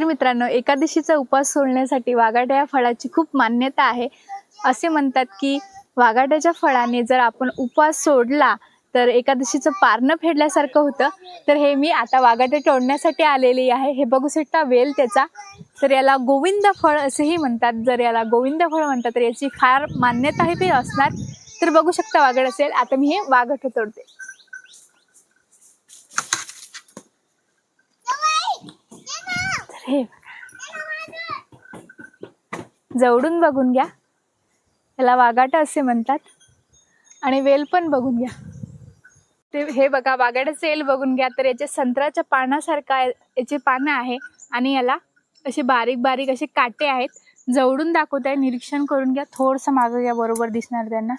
तर मित्रांनो एकादशीचा उपवास सोडण्यासाठी वाघाट्या या फळाची खूप मान्यता आहे. असे म्हणतात की वाघाट्याच्या फळाने जर आपण उपवास सोडला तर एकादशीचं पारणं फेडल्यासारखं होतं. तर हे मी आता वाघाटे तोडण्यासाठी आलेली आहे. हे बघू शकता वेल त्याचा. तर याला गोविंद फळ असेही म्हणतात. जर याला गोविंद फळ म्हणतात तर याची फार मान्यता आहे ते असणार. तर बघू शकता वाघड असेल. आता मी हे वाघट तोडते. हे. जवळून बघून घ्या. याला वाघाटा असे म्हणतात. आणि वेल पण बघून घ्या. ते हे बघा वाघाटाचे वेल बघून घ्या. तर याचे संत्र्याच्या पानासारखा आहे- याचे पानं आहे. आणि याला असे बारीक बारीक असे काटे आहेत. जवळून दाखवत आहे. निरीक्षण करून घ्या. थोडंसं मागं घ्या बरोबर दिसणार त्यांना.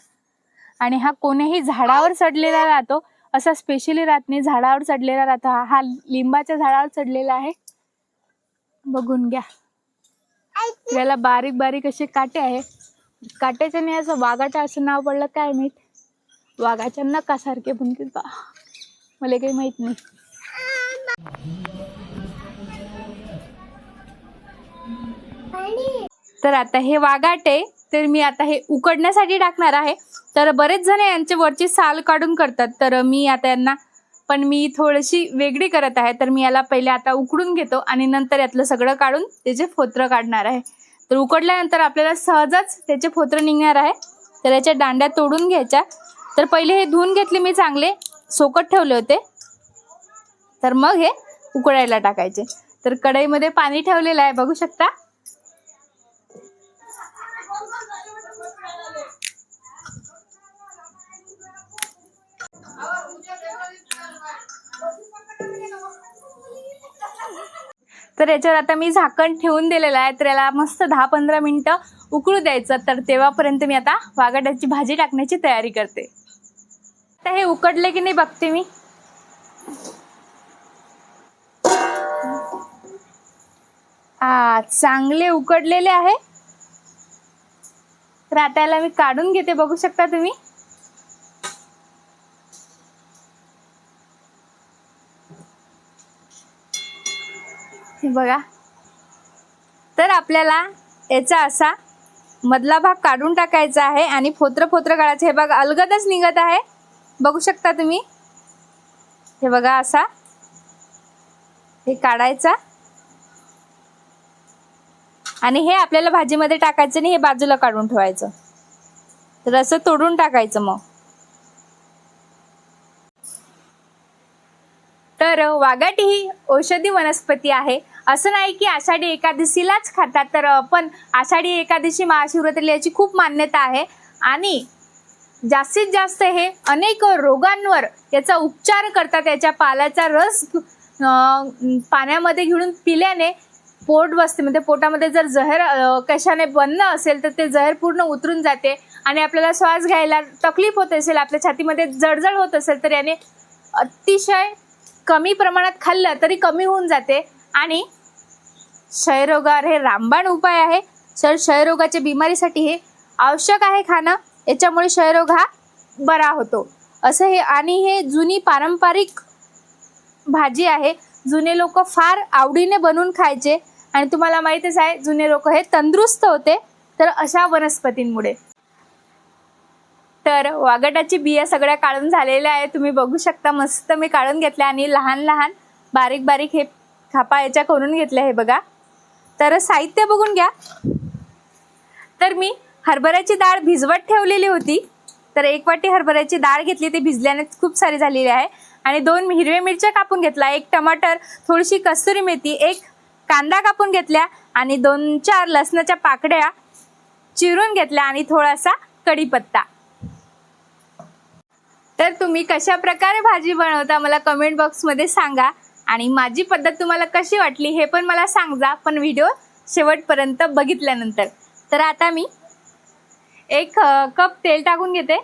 आणि हा कोणीही झाडावर चढलेला राहतो. असा स्पेशली राहत नाही. झाडावर चढलेला राहतो. हा हा लिंबाच्या झाडावर चढलेला आहे. बघून घ्या. याला बारीक बारीक असे काटे आहे काट्याच्याने असं वाघाच्या असं नाव पडलं काय माहीत? वाघाच्या नकासारखे पण ते बा. मला काही माहीत नाही. तर आता हे वाघाटे तर मी आता हे उकडण्यासाठी टाकणार आहे. तर बरेच जण यांचे वरची साल काढून करतात. तर मी आता यांना पण मी थोडीशी वेगळी करत आहे. तर मी याला पहिले आता उकडून घेतो आणि नंतर यातलं सगळं काढून त्याचे फोत्र काढणार आहे. तर उकडल्यानंतर आपल्याला सहजच त्याचे फोत्र निघणार आहे. तर याच्या दांड्या तोडून घ्यायच्या. तर पहिले हे धुवून घेतले मी चांगले. सोकट ठेवले होते. तर मग हे उकडायला टाकायचे. तर कढईमध्ये पाणी ठेवलेलं आहे. बघू शकता? तर याच्यावर आता मी झाकण ठेवून दिलेलं आहे. तर याला मस्त दहा पंधरा मिनिटं उकळू द्यायचं. तर तेव्हापर्यंत मी आता वाघाट्याची भाजी टाकण्याची तयारी करते. आता हे उकडले की नाही बघते मी. आ चांगले उकडलेले आहे. तर आता याला मी काढून घेते. बघू शकता तुम्ही? हे बघा. तर आपल्याला याचा असा मधला भाग काढून टाकायचा आहे आणि फोत्र फोत्र काढायचं हे बघा अलगदच निघत आहे. बघू शकता तुम्ही. हे बघा असा. हे काढायचा. आणि हे आपल्याला भाजीमध्ये टाकायचं आणि हे बाजूला काढून ठेवायचं. तर असं तोडून टाकायचं मग. तर वाघाटी ही औषधी वनस्पती आहे. असं नाही की आषाढी एकादशीलाच खातात तर पण आषाढी एकादशी महाशिवरात्रीला याची खूप मान्यता आहे. आणि जास्तीत जास्त हे अनेक रोगांवर याचा उपचार करतात याच्या पाल्याचा रस पाण्यामध्ये घेऊन पिल्याने पोट बसते म्हणजे पोटामध्ये जर जहर कशाने बंद असेल तर ते जहर पूर्ण उतरून जाते आणि आपल्याला श्वास घ्यायला तकलीफ होत असेल आपल्या छातीमध्ये जळजळ होत असेल तर याने अतिशय कमी प्रमाणात खाल्लं तरी कमी होऊन जाते. आणि क्षयरोगावर हे रामबाण उपाय आहे. तर क्षयरोगाच्या बिमारीसाठी हे आवश्यक आहे खाणं. याच्यामुळे क्षयरोग हा बरा होतो. असं हे आणि हे जुनी पारंपरिक भाजी आहे. जुने लोक फार आवडीने बनवून खायचे. आणि तुम्हाला माहितीच आहे जुने लोक हे तंदुरुस्त होते. तर अशा वनस्पतींमुळे. तर वागटाची बिया सगळ्या काढून झालेल्या आहे तुम्ही बघू शकता मस्त मी काढून घेतल्या आणि लहान लहान बारीक बारीक हे खापा याच्या करून घेतल्या हे बघा. तर साहित्य बघून घ्या. तर मी हरभऱ्याची डाळ भिजवत ठेवलेली होती. तर एक वाटी हरभऱ्याची डाळ घेतली. ती भिजल्याने खूप सारी झालेली आहे. आणि दोन हिरव्या मिरच्या कापून घेतला एक टमाटर थोडीशी कस्तुरी मेथी एक कांदा कापून घेतल्या आणि दोन चार लसणाच्या पाकड्या चिरून घेतल्या आणि थोडासा कढीपत्ता. तर तुम्ही कशा प्रकारे भाजी बनवता मला कमेंट बॉक्समध्ये सांगा. आणि माझी पद्धत तुम्हाला कशी वाटली हे पण मला सांगा पण व्हिडिओ शेवटपर्यंत बघितल्यानंतर. तर आता मी एक कप तेल टाकून घेते.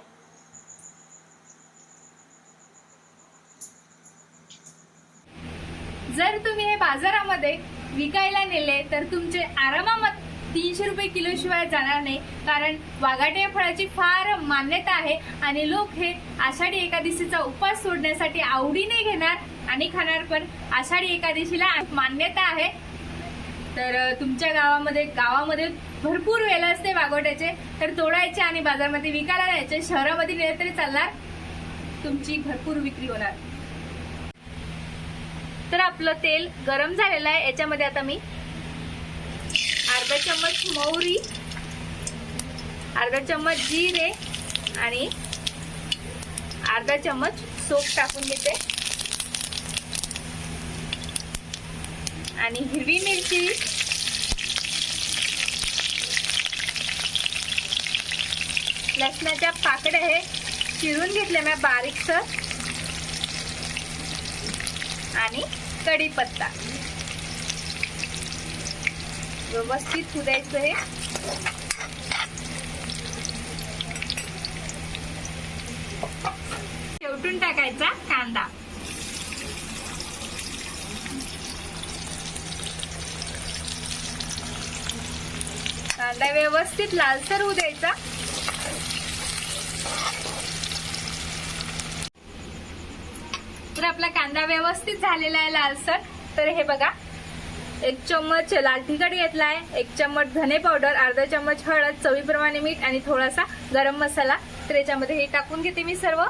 जर तुम्ही हे बाजारामध्ये विकायला नेले तर तुमचे आरामामध्ये तीनशे रुपये किलो शिवाय जाणार नाही कारण वाघाटे या फळाची फार मान्यता आहे आणि लोक हे आषाढी एकादशीचा उपास सोडण्यासाठी आवडीने घेणार आणि खाणार पण आषाढी एकादशीला मान्यता आहे. तर तुमच्या गावामध्ये गावामध्ये भरपूर वेल असते वागोट्याचे तर तोडायचे आणि बाजारामध्ये विकायला द्यायचे शहरामध्ये नेले तरी चालणार. तुमची भरपूर विक्री होणार. तर आपलं तेल गरम झालेलं आहे याच्यामध्ये आता मी अर्धा चम्मच मोहरी अर्धा चम्मच जिरे आणि अर्धा चम्मच सोप टाकून घेते. आणि हिरवी मिरची. लसणाच्या पाकड्या हे चिरून घेतले मी बारीकसर. आणि कढीपत्ता. व्यवस्थित फुदायचं हे. शेवटून टाकायचा कांदा. कांदा व्यवस्थित लालसर होऊ द्यायचा. तर आपला कांदा व्यवस्थित झालेला आहे लालसर तर हे बघा एक चम्मच लाल तिखट आहे एक चम्मच धने पावडर अर्धा चम्मच हळद चवीप्रमाणे मीठ आणि थोडासा गरम मसाला. तर याच्यामध्ये हे टाकून घेते मी सर्व.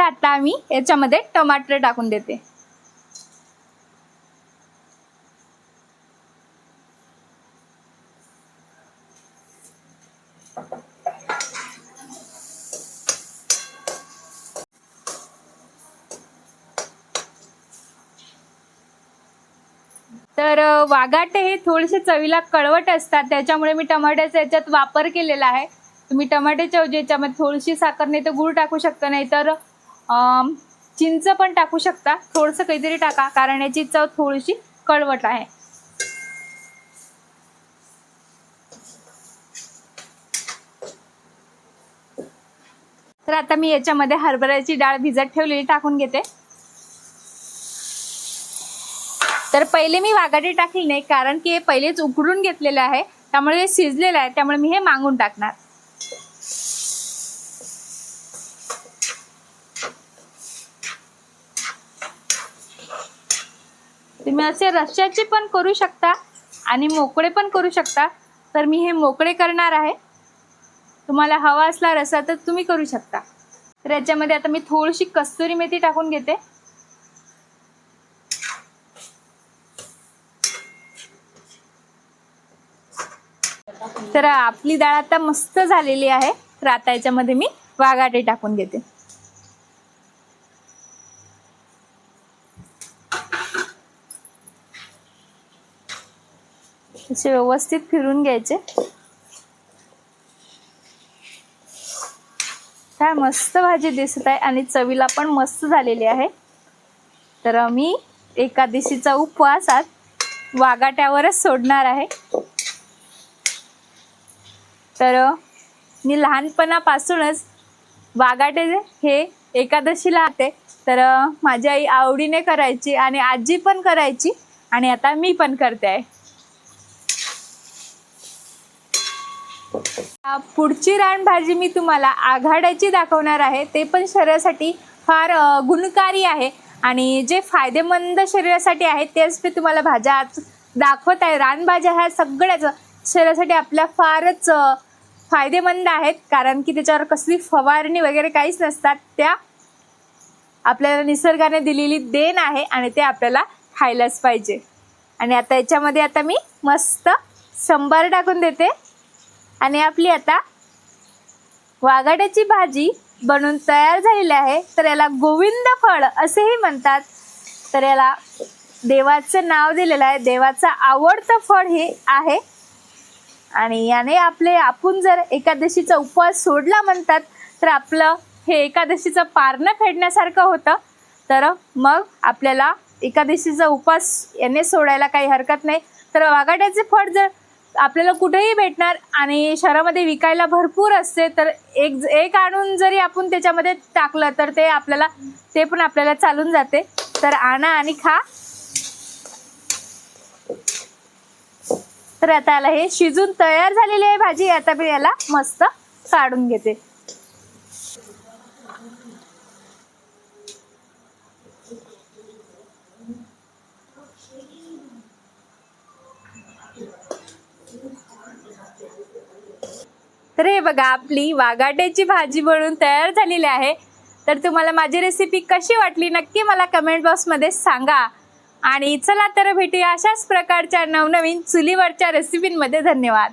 आता आम्ही याच्यामध्ये टमाटर टाकून देते. तर अ, वाघाटे हे थोडेसे चवीला कळवट असतात. त्याच्यामुळे मी टमाट्याचा याच्यात वापर केलेला आहे. तुम्ही टमाट्याच्या ऐवजी याच्यामध्ये थोडीशी साखर नाही तर गूळ टाकू शकता. नाही तर चिंच पण टाकू शकता. थोडंसं काहीतरी टाका कारण याची चव थोडीशी कळवट आहे. तर आता मी याच्यामध्ये हरभऱ्याची डाळ भिजत ठेवलेली टाकून घेते. तर पहिले मी वाघाडी टाकली नाही कारण की हे पहिलेच उकडून घेतलेलं आहे. त्यामुळे हे शिजलेलं आहे त्यामुळे मी हे मागून टाकणार. तुम्ही असे रश्याचे पण करू शकता आणि मोकळे पण करू शकता. तर मी हे मोकळे करणार आहे. तुम्हाला हवा असला रसा तर तुम्ही करू शकता. तर याच्यामध्ये आता मी थोडीशी कस्तुरी मेथी टाकून घेते. तर आपली डाळ आता मस्त झालेली आहे. तर आता याच्यामध्ये मी वाघाटे टाकून घेते. असे व्यवस्थित फिरून घ्यायचे. काय मस्त भाजी दिसत आहे आणि चवीला पण मस्त झालेली आहे. तर मी एकादशीचा उपवासात वाघाट्यावरच सोडणार आहे. तर मी लहानपणापासूनच वाघाटे हे एकादशीला आते तर माझी आई आवडीने करायची आणि आजी पण करायची आणि आता मी पण करते आहे. पुढची रानभाजी मी तुम्हाला आघाड्याची दाखवणार आहे. ते पण शरीरासाठी फार गुणकारी आहे. आणि जे फायदेमंद शरीरासाठी आहे तेच मी तुम्हाला भाज्या आज दाखवत आहे. रानभाज्या ह्या सगळ्याच शरीरासाठी आपल्या फारच फायदेमंद आहेत. कारण की त्याच्यावर कसली फवारणी वगैरे काहीच नसतात. त्या आपल्याला निसर्गाने दिलेली देण आहे आणि ते आपल्याला खायलाच पाहिजे. आणि आता याच्यामध्ये आता मी मस्त संबार टाकून देते. आणि आपली आता वाघाड्याची भाजी बनून तयार झालेली आहे. तर याला गोविंद फळ असेही म्हणतात. तर याला देवाचं नाव दिलेलं आहे. देवाचं आवडतं फळ हे आहे. आणि याने आपले आपण जर एकादशीचा उपवास सोडला म्हणतात तर आपलं हे एकादशीचं पारणं फेडण्यासारखं होतं. तर मग आपल्याला एकादशीचा उपवास याने सोडायला काही हरकत नाही. तर वाघाट्याचे फळ जर आपल्याला कुठेही भेटणार आणि शहरामध्ये विकायला भरपूर असते तर एक एक आणून जरी आपण त्याच्यामध्ये टाकलं तर ते आपल्याला ते पण आपल्याला चालून जाते. तर आणा आणि खा. तर आता याला हे शिजून तयार झालेली आहे भाजी आता मी याला मस्त काढून घेते. तर हे बघा आपली वाघाट्याची भाजी बनवून तयार झालेली आहे. तर तुम्हाला माझी रेसिपी कशी वाटली नक्की मला कमेंट बॉक्समध्ये सांगा. आणि चला तर भेटूया अशाच प्रकारच्या नवनवीन चुलीवरच्या रेसिपींमध्ये धन्यवाद.